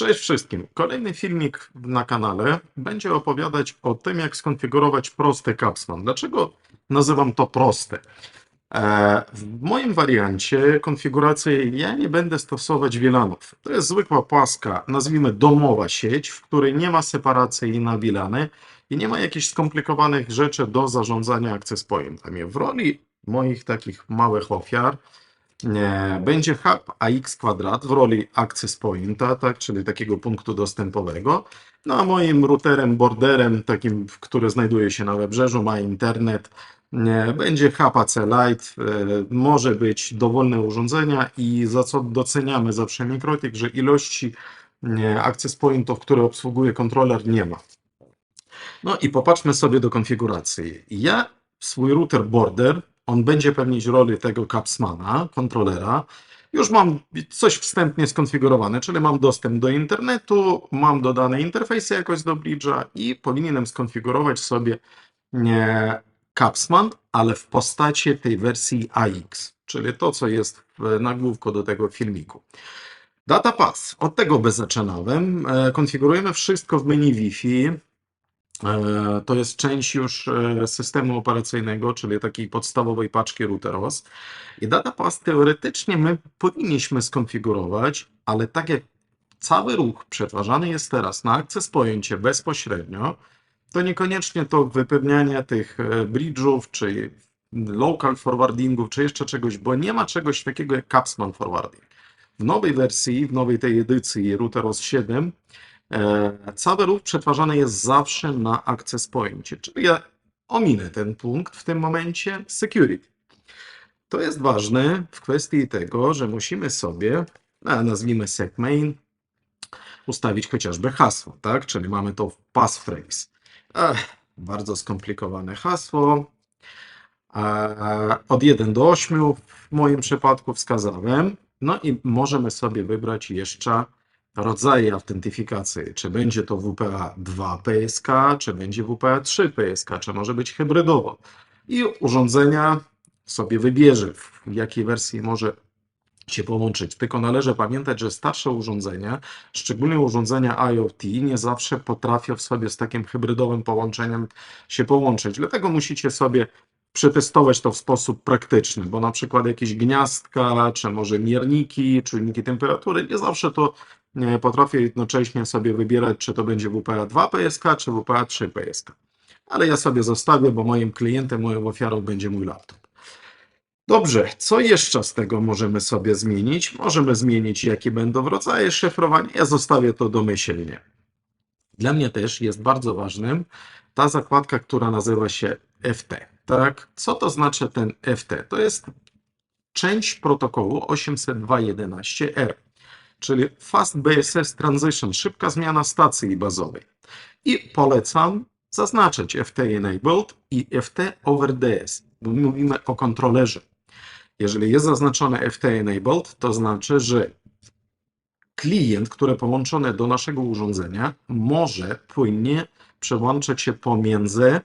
Cześć wszystkim. Kolejny filmik na kanale będzie opowiadać o tym, jak skonfigurować prosty Capsman. Dlaczego nazywam to proste? E, W moim wariancie konfiguracji ja nie będę stosować VLANów. To jest zwykła płaska, nazwijmy domowa sieć, w której nie ma separacji na VLAny i nie ma jakichś skomplikowanych rzeczy do zarządzania access pointami. W roli moich takich małych ofiar będzie hub AX kwadrat w roli access pointa, tak, czyli takiego punktu dostępowego. No a moim routerem, borderem, takim, który znajduje się na wybrzeżu, ma internet, będzie hub AC Lite, e, może być dowolne urządzenia i za co doceniamy zawsze Mikrotik, że ilości access pointów, które obsługuje kontroler nie ma. No i popatrzmy sobie do konfiguracji. Ja swój router border, on będzie pełnić rolę tego capsmana, kontrolera. Już mam coś wstępnie skonfigurowane, czyli mam dostęp do internetu, mam dodane interfejsy jakoś do bridge'a i powinienem skonfigurować sobie capsman, ale w postaci tej wersji AX, czyli to, co jest w nagłówku do tego filmiku. Data path. Od tego by zaczynałem. E, Konfigurujemy wszystko w menu Wi-Fi. E, To jest część już e, systemu operacyjnego, czyli takiej podstawowej paczki routeros. I data path teoretycznie my powinniśmy skonfigurować, ale tak jak cały ruch przetwarzany jest teraz na access poincie bezpośrednio, to niekoniecznie to wypełnianie tych e, bridge'ów, czy local forwardingów, czy jeszcze czegoś, bo nie ma czegoś takiego jak Capsman Forwarding. W nowej wersji, w nowej tej edycji Routeros 7 E, Cały ruch przetwarzany jest zawsze na access poincie, czyli ja ominę ten punkt w tym momencie security. To jest ważne w kwestii tego, że musimy sobie, a, nazwijmy segmain, ustawić chociażby hasło, tak? Czyli mamy to passphrase. Ech, bardzo skomplikowane hasło. E, Od 1 do 8 w moim przypadku wskazałem. No i możemy sobie wybrać jeszcze rodzaje autentyfikacji. Czy będzie to WPA 2 PSK, czy będzie WPA 3 PSK, czy może być hybrydowo. I urządzenia sobie wybierze, w jakiej wersji może się połączyć. Tylko należy pamiętać, że starsze urządzenia, szczególnie urządzenia IoT, nie zawsze potrafią w sobie z takim hybrydowym połączeniem się połączyć. Dlatego musicie sobie przetestować to w sposób praktyczny, bo na przykład jakieś gniazdka, czy może mierniki, czujniki temperatury, nie zawsze to potrafię jednocześnie sobie wybierać, czy to będzie WPA 2 PSK, czy WPA 3 PSK. Ale ja sobie zostawię, bo moim klientem, moją ofiarą będzie mój laptop. Dobrze, co jeszcze z tego możemy sobie zmienić? Możemy zmienić, jakie będą rodzaje szyfrowania. Ja zostawię to domyślnie. Dla mnie też jest bardzo ważnym ta zakładka, która nazywa się FT. Tak? Co to znaczy ten FT? To jest część protokołu 802.11r czyli Fast BSS Transition, szybka zmiana stacji bazowej. I polecam zaznaczyć FT Enabled i FT Over DS, bo mówimy o kontrolerze. Jeżeli jest zaznaczone FT Enabled, to znaczy, że klient, który połączony do naszego urządzenia, może płynnie przełączać się pomiędzy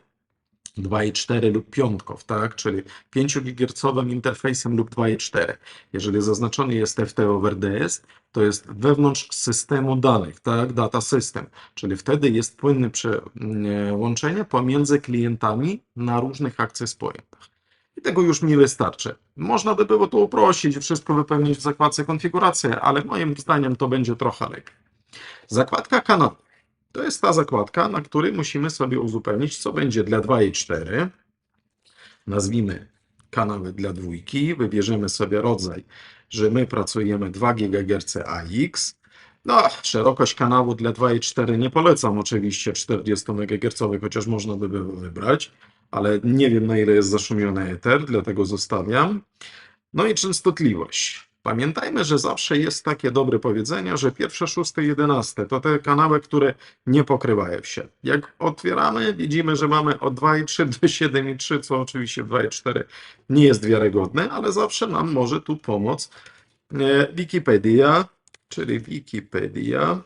2.4 lub piątkow, tak? czyli 5 GHz interfejsem lub 2.4. Jeżeli zaznaczony jest FT over DS, to jest wewnątrz systemu danych, tak? data system, czyli wtedy jest płynne przełączenie pomiędzy klientami na różnych pointach. I tego już mi wystarczy. Można by było to uprościć, wszystko wypełnić w zakładce konfiguracji, ale moim zdaniem to będzie trochę lepiej. Zakładka kanału. To jest ta zakładka, na której musimy sobie uzupełnić, co będzie dla 2 i 4. Nazwijmy kanały dla dwójki, wybierzemy sobie rodzaj, że my pracujemy 2 GHz AX. No, szerokość kanału dla 2 i 4 nie polecam oczywiście 40 MHz, chociaż można by było wybrać, ale nie wiem na ile jest zaszumiony ether, dlatego zostawiam. No i częstotliwość. Pamiętajmy, że zawsze jest takie dobre powiedzenie, że pierwsze, szóste, jedenaste to te kanały, które nie pokrywają się. Jak otwieramy, widzimy, że mamy od 2,3 do 7,3, co oczywiście 2,4 nie jest wiarygodne, ale zawsze nam może tu pomóc e, Wikipedia, czyli Wikipedia,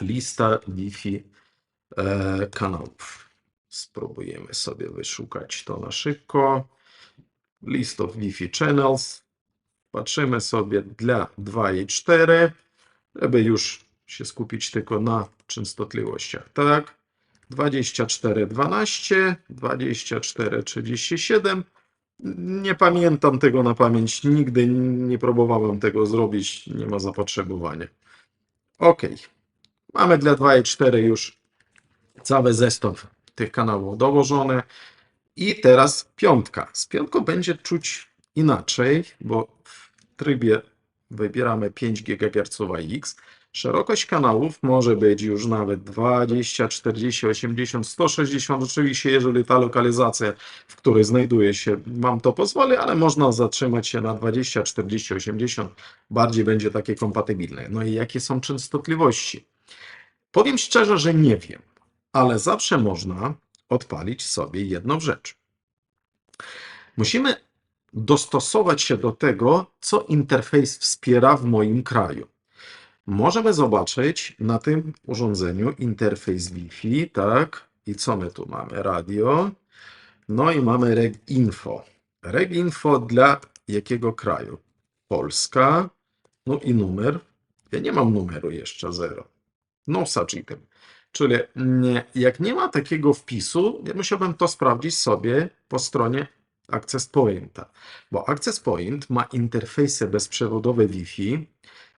lista Wi-Fi e, kanałów. Spróbujemy sobie wyszukać to na szybko. List of Wi-Fi channels. Patrzymy sobie dla 2 i 4, żeby już się skupić tylko na częstotliwościach. Tak, 2412, 2437. Nie pamiętam tego na pamięć, nigdy nie próbowałem tego zrobić, nie ma zapotrzebowania. Ok, mamy dla 2 i 4 już cały zestaw tych kanałów dołożony. I teraz piątka. Z piątką będzie czuć inaczej, bo w trybie wybieramy 5 GHz X. Szerokość kanałów może być już nawet 20, 40, 80, 160. Oczywiście, jeżeli ta lokalizacja, w której znajduje się, Wam to pozwoli, ale można zatrzymać się na 20, 40, 80. Bardziej będzie takie kompatybilne. No i jakie są częstotliwości? Powiem szczerze, że nie wiem, ale zawsze można odpalić sobie jedną rzecz. Musimy dostosować się do tego, co interfejs wspiera w moim kraju. Możemy zobaczyć na tym urządzeniu interfejs Wi-Fi, tak? I co my tu mamy? Radio. No i mamy RegInfo. RegInfo dla jakiego kraju? Polska. No i numer. Ja nie mam numeru jeszcze zero. No such item. Czyli mm, jak nie ma takiego wpisu, ja musiałbym to sprawdzić sobie po stronie Access Pointa, bo Access Point ma interfejsy bezprzewodowe Wi-Fi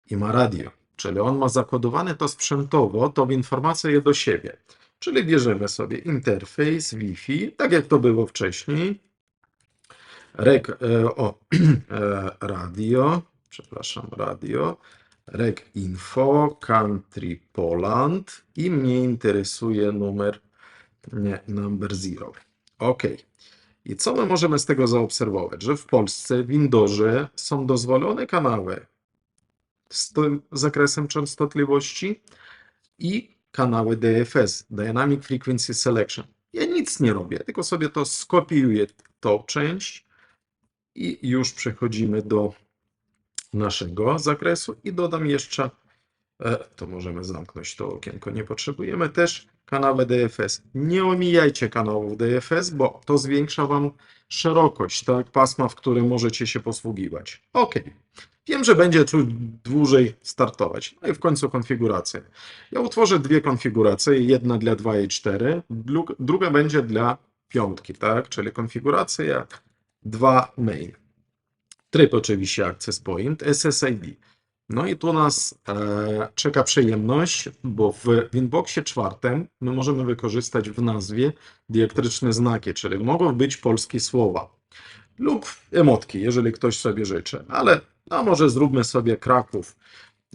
i ma radio, czyli on ma zakodowane to sprzętowo, tą informację do siebie. Czyli bierzemy sobie interfejs Wi-Fi, tak jak to było wcześniej. Reg, e, o, e, radio, przepraszam, radio, Reg Info, Country Poland i mnie interesuje numer, nie, number zero. OK. I co my możemy z tego zaobserwować? Że w Polsce w Windowsie są dozwolone kanały z tym zakresem częstotliwości i kanały DFS, Dynamic Frequency Selection. Ja nic nie robię, tylko sobie to skopiuję, tą część i już przechodzimy do naszego zakresu i dodam jeszcze, e, to możemy zamknąć to okienko, nie potrzebujemy też kanały DFS. Nie omijajcie kanałów DFS, bo to zwiększa Wam szerokość, tak, pasma, w którym możecie się posługiwać. OK. Wiem, że będzie tu dłużej startować. No i w końcu konfiguracja. Ja utworzę dwie konfiguracje, jedna dla 2 i 4, dru- druga będzie dla piątki, tak, czyli konfiguracja 2 main. Tryb oczywiście Access Point, SSID. No i tu nas e, czeka przyjemność, bo w Winboxie czwartym my możemy wykorzystać w nazwie diaktryczne znaki, czyli mogą być polskie słowa lub emotki, jeżeli ktoś sobie życzy, ale no może zróbmy sobie Kraków,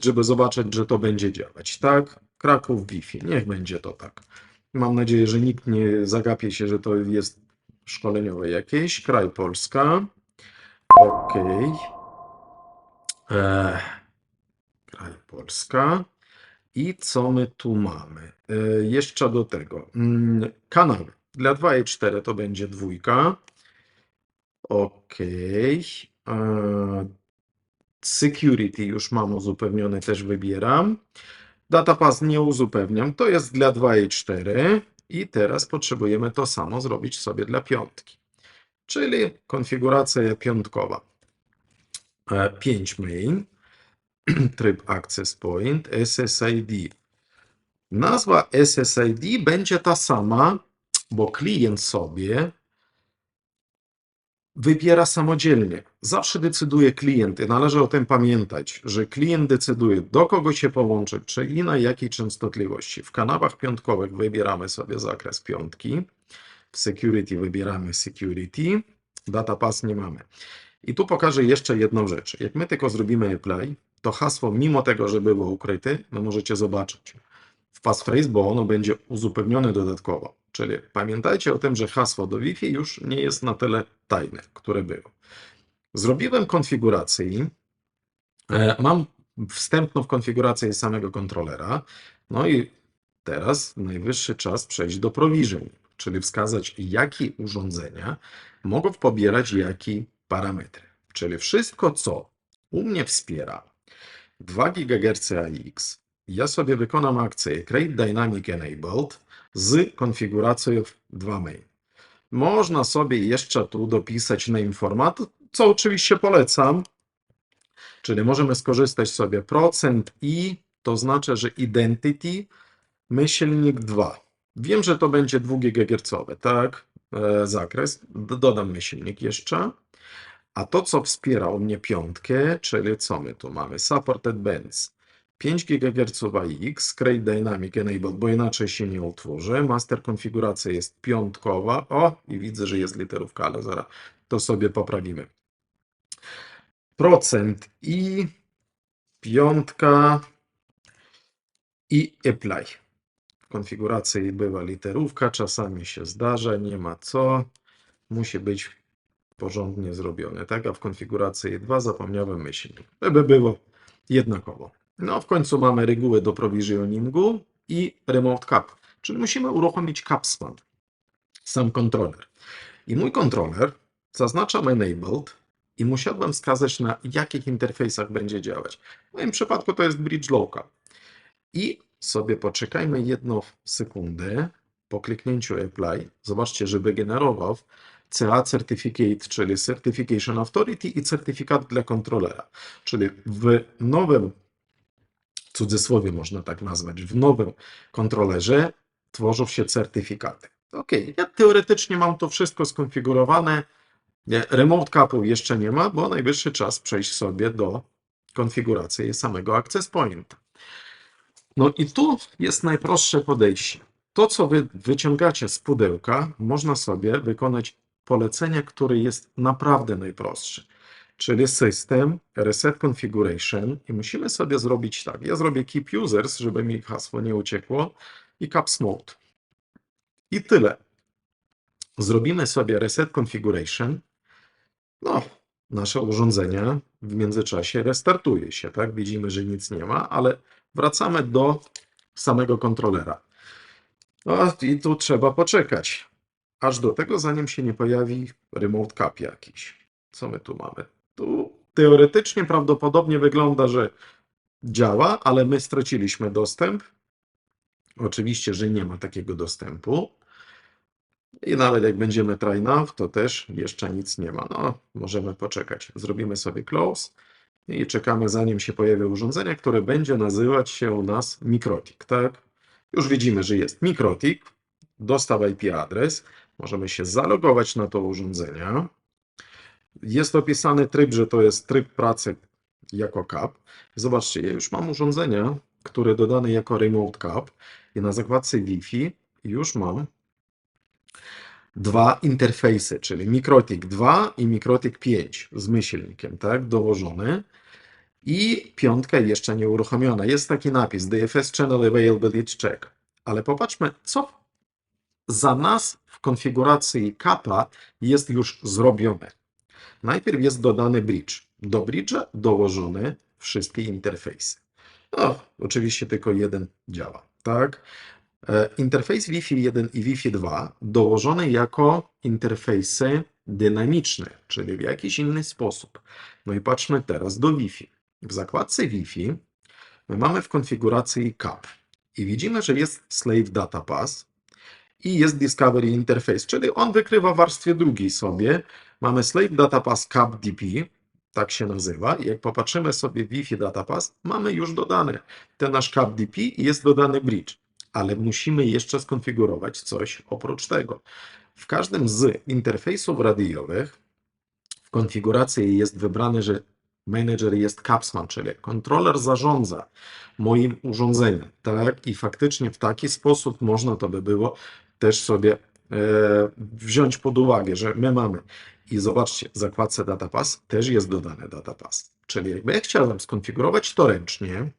żeby zobaczyć, że to będzie działać, tak? Kraków Wi-Fi, niech będzie to tak. Mam nadzieję, że nikt nie zagapie się, że to jest szkoleniowe jakieś. Kraj Polska. Okej. Eee, Kraj Polska. I co my tu mamy? E, jeszcze do tego. Mm, kanały. Dla 2 i 4 to będzie dwójka. Okej. E, Security już mam uzupełnione, też wybieram. Datapass nie uzupełniam. To jest dla 2 i 4. I teraz potrzebujemy to samo zrobić sobie dla piątki. Czyli konfiguracja piątkowa. E, 5 main, tryb Access Point, SSID. Nazwa SSID będzie ta sama, bo klient sobie wybiera samodzielnie. Zawsze decyduje klient i należy o tym pamiętać, że klient decyduje do kogo się połączyć, czy i na jakiej częstotliwości. W kanałach piątkowych wybieramy sobie zakres piątki, w security wybieramy security, data pass nie mamy. I tu pokażę jeszcze jedną rzecz. Jak my tylko zrobimy apply, to hasło mimo tego, że było ukryte, no możecie zobaczyć w passphrase, bo ono będzie uzupełnione dodatkowo. Czyli pamiętajcie o tym, że hasło do Wi-Fi już nie jest na tyle tajne, które było. Zrobiłem konfigurację. e, Mam wstępną konfigurację samego kontrolera. No i teraz najwyższy czas przejść do provision, czyli wskazać, jakie urządzenia mogą pobierać jakie parametry. Czyli wszystko, co u mnie wspiera 2 GHz AX, ja sobie wykonam akcję Create Dynamic Enabled z konfiguracją 2 main. Można sobie jeszcze tu dopisać name format, co oczywiście polecam, czyli możemy skorzystać sobie procent i to znaczy, że identity myślnik 2. Wiem, że to będzie 2 GHz, tak? E, zakres. Dodam myślnik jeszcze. A to, co wspiera u mnie piątkę, czyli co my tu mamy? Supported bands. 5 GHz AX, Crate Dynamic Enabled, bo inaczej się nie utworzy. Master konfiguracja jest piątkowa. O, i widzę, że jest literówka, ale zaraz to sobie poprawimy. Procent i piątka i apply. W konfiguracji była literówka, czasami się zdarza, nie ma co. Musi być porządnie zrobione, tak? A w konfiguracji 2 zapomniałem myślnik. Żeby było jednakowo. No, w końcu mamy reguły do provisioningu i remote cap, czyli musimy uruchomić capspan, sam kontroler. I mój kontroler zaznaczam enabled i musiałbym wskazać na jakich interfejsach będzie działać. W moim przypadku to jest bridge local. I sobie poczekajmy jedną sekundę po kliknięciu apply. Zobaczcie, że wygenerował CA Certificate, czyli Certification Authority i certyfikat dla kontrolera. Czyli w nowym, w cudzysłowie można tak nazwać, w nowym kontrolerze tworzą się certyfikaty. Ok, ja teoretycznie mam to wszystko skonfigurowane. Remote capu jeszcze nie ma, bo najwyższy czas przejść sobie do konfiguracji samego access pointa. No i tu jest najprostsze podejście. To, co wy wyciągacie z pudełka, można sobie wykonać polecenie, które jest naprawdę najprostsze. Czyli system, reset configuration i musimy sobie zrobić tak. Ja zrobię keep users, żeby mi hasło nie uciekło i caps mode. I tyle. Zrobimy sobie reset configuration. No, nasze urządzenie w międzyczasie restartuje się, tak? Widzimy, że nic nie ma, ale wracamy do samego kontrolera. No i tu trzeba poczekać, aż do tego, zanim się nie pojawi remote cap jakiś. Co my tu mamy? Tu teoretycznie prawdopodobnie wygląda, że działa, ale my straciliśmy dostęp. Oczywiście, że nie ma takiego dostępu. I nawet jak będziemy try now, to też jeszcze nic nie ma. No, możemy poczekać. Zrobimy sobie close i czekamy, zanim się pojawi urządzenie, które będzie nazywać się u nas Mikrotik, tak? Już widzimy, że jest Mikrotik, dostaw IP adres, możemy się zalogować na to urządzenie. Jest opisany tryb, że to jest tryb pracy jako CAP. Zobaczcie, ja już mam urządzenie, które dodane jako Remote CAP i na zakładce Wi-Fi już mam dwa interfejsy, czyli Mikrotik 2 i Mikrotik 5 z myślnikiem, tak, dołożony. I piątka jeszcze nie uruchomiona. Jest taki napis DFS Channel Availability Check. Ale popatrzmy, co za nas konfiguracji kapa jest już zrobione. Najpierw jest dodany bridge. Do bridge'a dołożone wszystkie interfejsy. No, oczywiście tylko jeden działa, tak? E, Interfejs Wi-Fi 1 i Wi-Fi 2 dołożone jako interfejsy dynamiczne, czyli w jakiś inny sposób. No i patrzmy teraz do Wi-Fi. W zakładce Wi-Fi my mamy w konfiguracji CAP i widzimy, że jest Slave Data Pass i jest Discovery Interface, czyli on wykrywa warstwie drugiej sobie. Mamy Slave Data Pass CAP DP, tak się nazywa. I jak popatrzymy sobie Wi-Fi Data Pass, mamy już dodane ten nasz CAP DP i jest dodany bridge ale musimy jeszcze skonfigurować coś oprócz tego. W każdym z interfejsów radiowych w konfiguracji jest wybrane, że manager jest capsman, czyli kontroler zarządza moim urządzeniem, tak? I faktycznie w taki sposób można to by było też sobie e, wziąć pod uwagę, że my mamy i zobaczcie, w zakładce DataPass też jest dodane DataPass. Czyli jakby ja chciałem skonfigurować to ręcznie,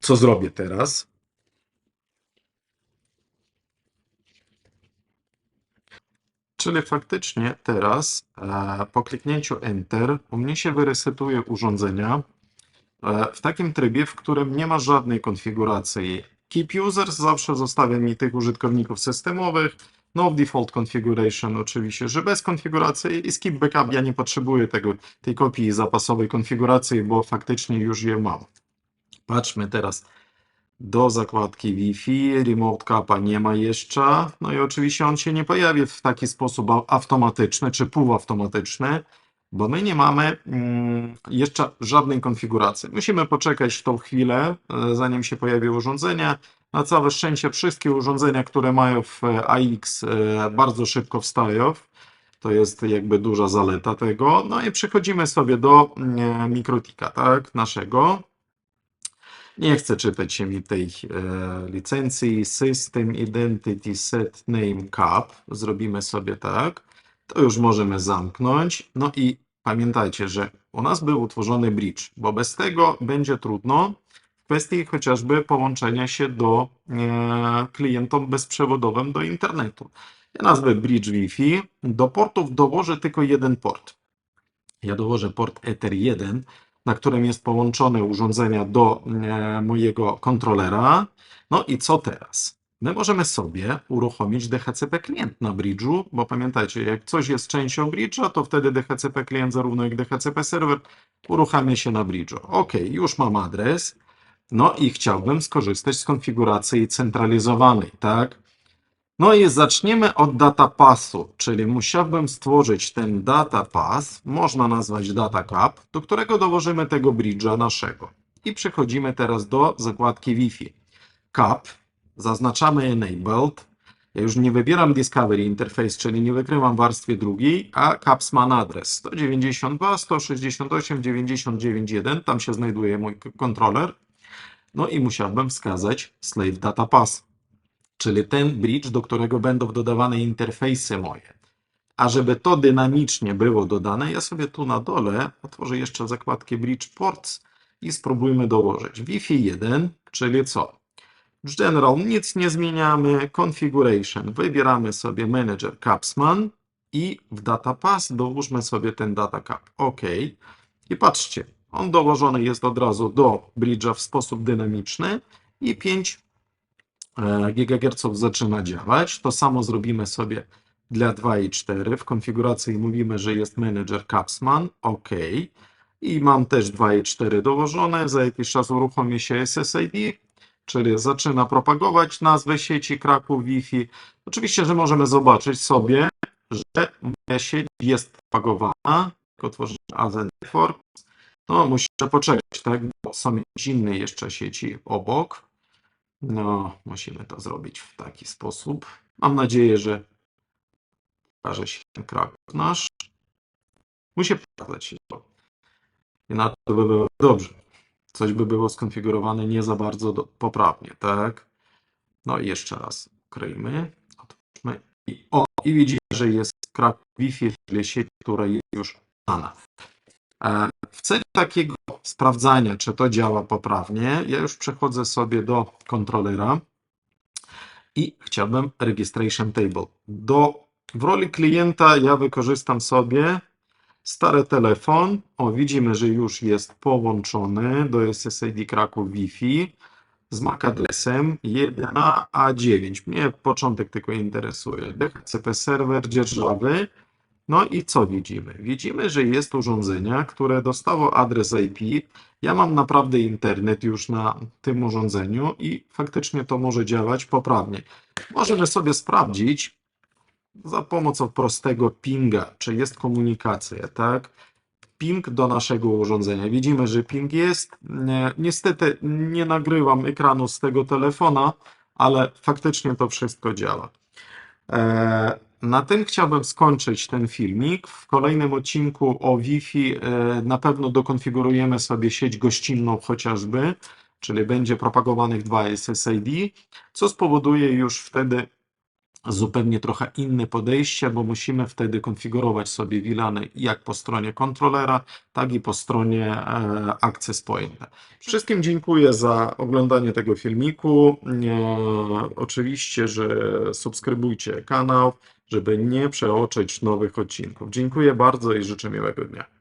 co zrobię teraz? Czyli faktycznie teraz e, po kliknięciu Enter u mnie się wyresetuje urządzenia e, w takim trybie, w którym nie ma żadnej konfiguracji. Keep users zawsze zostawia mi tych użytkowników systemowych. No default configuration oczywiście, że bez konfiguracji i skip backup ja nie potrzebuję tego, tej kopii zapasowej konfiguracji, bo faktycznie już je mam. Patrzmy teraz do zakładki Wi-Fi, Remote Capa nie ma jeszcze. No i oczywiście on się nie pojawi w taki sposób au- automatyczny czy półautomatyczny. Bo my nie mamy mm, jeszcze żadnej konfiguracji. Musimy poczekać tą chwilę, e, zanim się pojawi urządzenie. Na całe szczęście wszystkie urządzenia, które mają w e, AX e, bardzo szybko wstają. To jest jakby duża zaleta tego. No i przechodzimy sobie do Mikrotika, tak, naszego. Nie chcę czytać mi tej e, licencji System Identity Set Name Cap. Zrobimy sobie tak. To już możemy zamknąć. No i pamiętajcie, że u nas był utworzony bridge, bo bez tego będzie trudno w kwestii chociażby połączenia się do e, klientom bezprzewodowym do internetu. Ja nazwę bridge Wi-Fi. Do portów dołożę tylko jeden port. Ja dołożę port Ether 1, na którym jest połączone urządzenia do e, mojego kontrolera. No i co teraz? My możemy sobie uruchomić DHCP klient na bridge'u, bo pamiętajcie, jak coś jest częścią bridge'a, to wtedy DHCP klient zarówno jak DHCP serwer uruchamia się na bridge'u. Ok, już mam adres. No i chciałbym skorzystać z konfiguracji centralizowanej, tak? No i zaczniemy od data passu, czyli musiałbym stworzyć ten data pass, można nazwać data cap, do którego dołożymy tego bridge'a naszego. I przechodzimy teraz do zakładki Wi-Fi. Cap, zaznaczamy enabled. Ja już nie wybieram Discovery Interface, czyli nie wykrywam warstwie drugiej, a caps ma adres 192, 168, 99.1, tam się znajduje mój kontroler. No i musiałbym wskazać slave data pass czyli ten bridge, do którego będą dodawane interfejsy moje. A żeby to dynamicznie było dodane, ja sobie tu na dole otworzę jeszcze zakładkę Bridge Ports i spróbujmy dołożyć Wi-Fi 1, czyli co? General nic nie zmieniamy, Configuration, wybieramy sobie Manager Capsman i w Data Pass dołóżmy sobie ten Data Cap. OK. I patrzcie, on dołożony jest od razu do bridge'a w sposób dynamiczny i 5 e, GHz zaczyna działać. To samo zrobimy sobie dla 2 i 4. W konfiguracji mówimy, że jest manager Capsman. OK. I mam też 2 i 4 dołożone. Za jakiś czas uruchomi się SSID, czyli zaczyna propagować nazwę sieci Kraków Wi-Fi. Oczywiście, że możemy zobaczyć sobie, że moja sieć jest propagowana. Jak otworzymy Azen Network, no muszę poczekać, tak? Bo są inne jeszcze sieci obok. No, musimy to zrobić w taki sposób. Mam nadzieję, że pokaże się ten Kraków nasz. Musi pokazać się to. Inaczej by było dobrze. Coś by było skonfigurowane nie za bardzo do, poprawnie, tak? No i jeszcze raz ukryjmy. Otwórzmy. I, o, i widzimy, że jest Kraków Wi-Fi, czyli sieć, która jest już znana. E, W celu takiego sprawdzania, czy to działa poprawnie, ja już przechodzę sobie do kontrolera i chciałbym registration table. Do, w roli klienta ja wykorzystam sobie stary telefon. O, widzimy, że już jest połączony do SSID Kraków Wi-Fi z MAC adresem 1A9. Mnie początek tylko interesuje. DHCP serwer dzierżawy. No i co widzimy? Widzimy, że jest urządzenia, które dostało adres IP. Ja mam naprawdę internet już na tym urządzeniu i faktycznie to może działać poprawnie. Możemy sobie sprawdzić za pomocą prostego pinga, czy jest komunikacja, tak? Ping do naszego urządzenia. Widzimy, że ping jest. Nie, niestety nie nagrywam ekranu z tego telefona, ale faktycznie to wszystko działa. E, na tym chciałbym skończyć ten filmik. W kolejnym odcinku o Wi-Fi e, na pewno dokonfigurujemy sobie sieć gościnną chociażby, czyli będzie propagowanych dwa SSID, co spowoduje już wtedy zupełnie trochę inne podejście, bo musimy wtedy konfigurować sobie VLANy jak po stronie kontrolera, tak i po stronie e, Access Point. Wszystkim dziękuję za oglądanie tego filmiku. E, oczywiście, że subskrybujcie kanał, żeby nie przeoczyć nowych odcinków. Dziękuję bardzo i życzę miłego dnia.